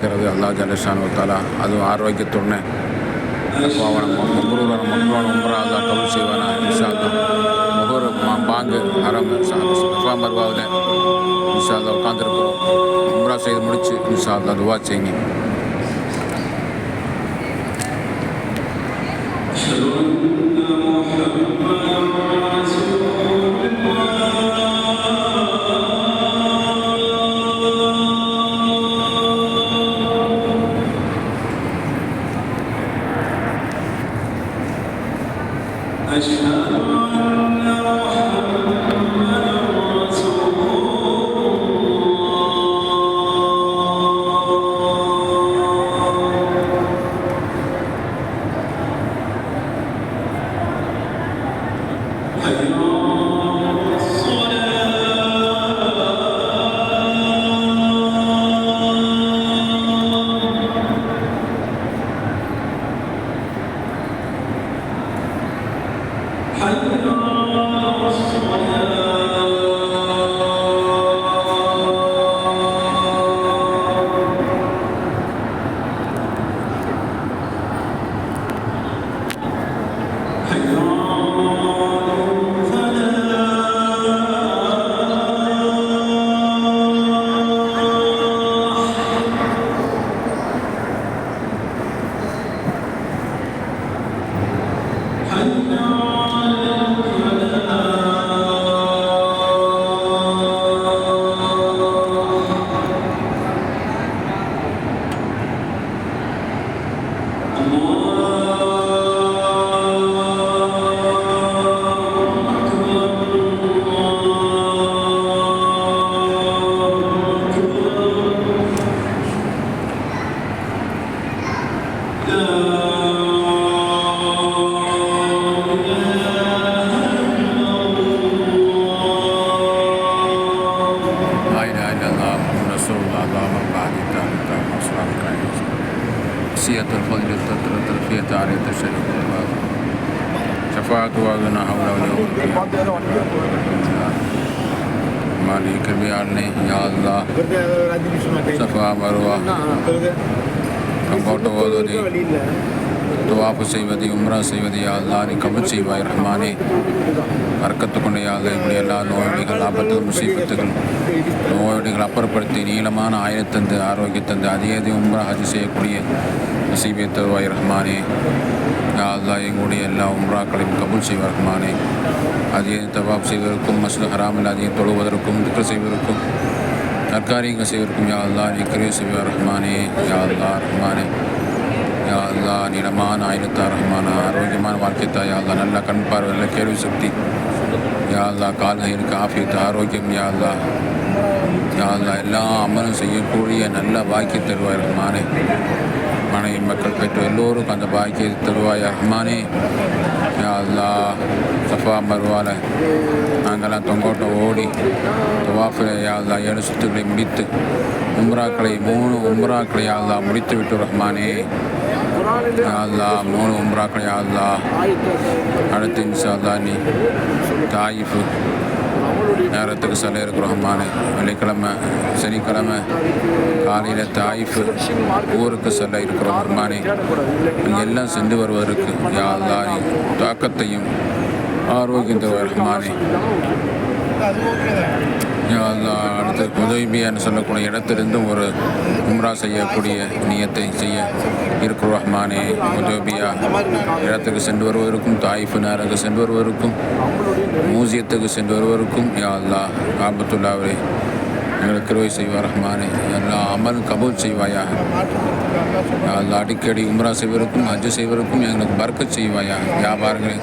இருக்கிறது. அல்லா ஜலஷான் தாலா அதுவும் ஆரோக்கியத்துடனே தக்குவாவான மகுரூரான மக்களான உம்ரா கவுல் செய்வானா? இன்ஷா அல்லா முகர் பாங்கு அறம் சஃபா மர்வாவில் இன்ஷா உட்காந்துருக்குறோம் உம்ரா செய்து முடிச்சு இன்ஷா துவா செய்யுங்க. I do سيئة الفضل التترة الفية عرية الشريف شفاعة وعدنا حول اليوم مالك بيارني يا الله சஃபா மருவா கம்போட்ட ஓதுவதை துவாப்பு செய்வது உம்ரா செய்வது யா அல்லாஹ் நீ கபூல் செய்வாய் ரஹ்மானே வர்க்கத்து இப்படி எல்லா நோயடிகள் ஆபத்துகள் முசீபத்துகள் நோயடிகள் அப்புறப்படுத்தி நீளமான ஆயிரத்தந்து ஆரோக்கியத்தந்து அதிக அதிக உம்ரா ஹஜ் செய்யக்கூடிய நசீபை தருவாய் ரஹ்மானே. யா அல்லாஹ் எங்களுடைய எல்லா உம்ராக்களையும் கபூல் செய்வாய் ரஹ்மானே. அதிக தவாப் செய்வதற்கும் மஸ்ஜித் ஹராமில் அதிகம் தொழுவதற்கும் திக்ர் செய்வதற்கும் தற்காரியங்கள் செய்வதற்கும் யா அல்லா நீ செய்வார் ரஹ்மானே. யா அல்லா ரஹ்மானே. யா அல்லா நீளமான ஆயிரத்தா ரஹ்மான ஆரோக்கியமான வாழ்க்கை தாய். அல்லா நல்ல கண் பார்வை நல்ல கேள்வி சக்தி யா அல்லா கால்களுக்கு ஆஃபியத்து ஆரோக்கியம். யா அல்லா யா அல்லா எல்லா அமலும் செய்யக்கூடிய நல்ல பாக்கியம் தருவாய் ரஹ்மானே. மனைவி மக்கள் பெற்று எல்லோருக்கும் அந்த பாக்கிய தருவாய் ரஹ்மானே. யா அல்லா சஃபா மருவால நாங்கள்லாம் தொங்கோட்டம் ஓடி துவாஃபில் யாழ்லா ஏழு சுத்துக்களை முடித்து உம்ராக்களை மூணு உம்ராக்களை யாழ்லா முடித்து விட்டு ரஹ்மானே. யாழ்லா மூணு உம்ராக்களை யாழ்லா அடுத்து இன்ஷால்லா நீ தாயிஃபு. நேரத்துக்கு சில இருக்கு வெள்ளிக்கிழமை சனிக்கிழமை காலையில் தாயிஃபு. ஊருக்கு செல்ல இருக்கிறோம் ரஹ்மானே இங்கே எல்லாம் சென்று வருவதற்கு யாழ்லா தாக்கத்தையும் ஆரோக்கியத்தை ரஹ்மானே. அடுத்து உதவிபியான்னு சொல்லக்கூடிய இடத்திலிருந்தும் ஒரு உம்ரா செய்யக்கூடிய நியத்தை செய்ய இருக்கு ரஹ்மானே. உதவிபியா இடத்துக்கு சென்று வருவதற்கும் தாயிஃபு நேரத்துக்கு சென்று வருவதற்கும் மூசியத்துக்கு சென்று வருவதற்கும் யா அல்லா ஆபத்துல்லாவே எங்களுக்கு கிருவை செய்வார் ரஹ்மானே. எல்லா அமல் கபூல் செய்வாயா யா அல்லா அடிக்கடி உம்ரா செய்வதற்கும் ஹஜ் செய்வதற்கும் எங்களுக்கு பறக்கச் செய்வாயா வியாபாரங்களை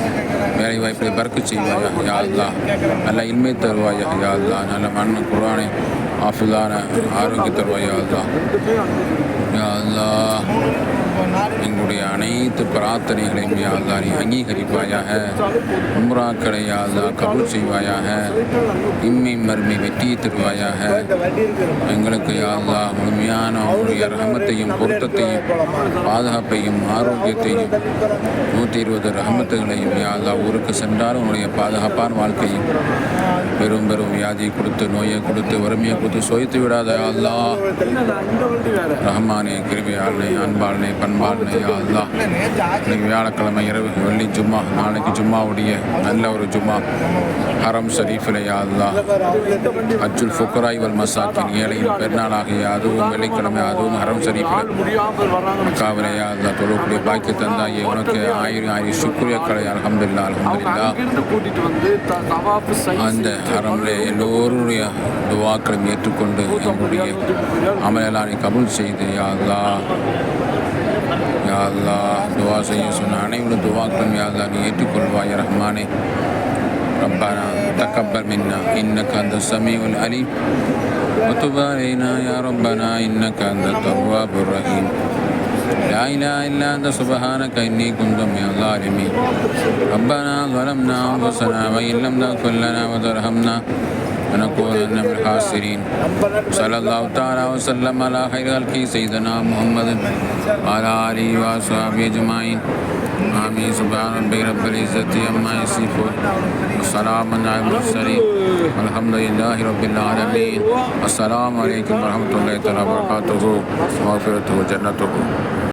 வேலை வாய்ப்பை பறக்கச் செய்வாயா யா அல்லா நல்ல இன்மை தருவாயா யா அல்லா நல்ல மண்ணு குரானை ஆஃபிலான ஆரோக்கியம் தருவாயா அல்லா யா அல்லா எங்களுடைய அனைத்து பிரார்த்தனைகளையும் யாழ்தா நீ அங்கீகரிப்பாயாக உம்ராக்களை யாழ்தா கபூல் செய்வாயாக இம்மை மருமை வெற்றியை தருவாயாக. எங்களுக்கு யாழ்தா முழுமையான உங்களுடைய ரஹமத்தையும் பொருத்தத்தையும் பாதுகாப்பையும் ஆரோக்கியத்தையும் நூற்றி இருபது ரஹமத்துகளையும் யாழ்தா ஊருக்கு சென்றாலும் உங்களுடைய பாதுகாப்பான வாழ்க்கையும் பெரும் பெரும் வியாதியை கொடுத்து நோயை கொடுத்து வறுமையை கொடுத்து சோய்த்து விடாத அல்லா ரஹ்மானே கிருபியாளனே அன்பாளனே பண்பா யா அல்லா இன்னைக்கு வியாழக்கிழமை இரவு வெள்ளி ஜும்மா நாளைக்கு ஜும்மாவுடைய நல்ல ஒரு ஜும்மா ஹரம் ஷரீஃபிலையா அல்லா அஜுல் ஃபுக்கராய் வல் மசாக்கின் ஏழையின் பெருநாளாகிய அதுவும் வெள்ளிக்கிழமை அதுவும் ஹரம் ஷரீஃபில். முடியாமல் வர்றாங்க அல்லா தொழக்கூடிய பாக்கி தந்தாயே உனக்கு ஆயிரம் ஆயிரம் சுக்ரியக்களை அலமதுல்லா அலமதுல்லா அந்த ஹரம்ல எல்லோருடைய துவாக்களையும் ஏற்றுக்கொண்டு எங்களுடைய அமலெல்லாம் கபுல் செய்து யா அல்லாஹ். யா அல்லாஹ் துவா செய்ய சொன்ன அனைவரும் துவாக்களும் யா அல்லாஹ் நீ ஏற்றுக்கொள்வாய் ரஹ்மானே ربنا تقبل منا إنك أنت السميع العليم وتب علينا يا ربنا إنك أنت التواب الرحيم لا إله إلا أنت سبحانك إني كنت من الظالمين ربنا ظلمنا أنفسنا وإن لم تغفر لنا وترحمنا لنكونن من الخاسرين صلى الله تعالى وسلم على خير خلقه سيدنا محمد وعلى آله وأصحابه أجمعين آمين سبحان ربك رب العزة عما يصفون وسلام على المرسلين والحمد لله رب العالمين السلام عليكم ورحمة الله تعالى وبركاته ومغفرته وجنته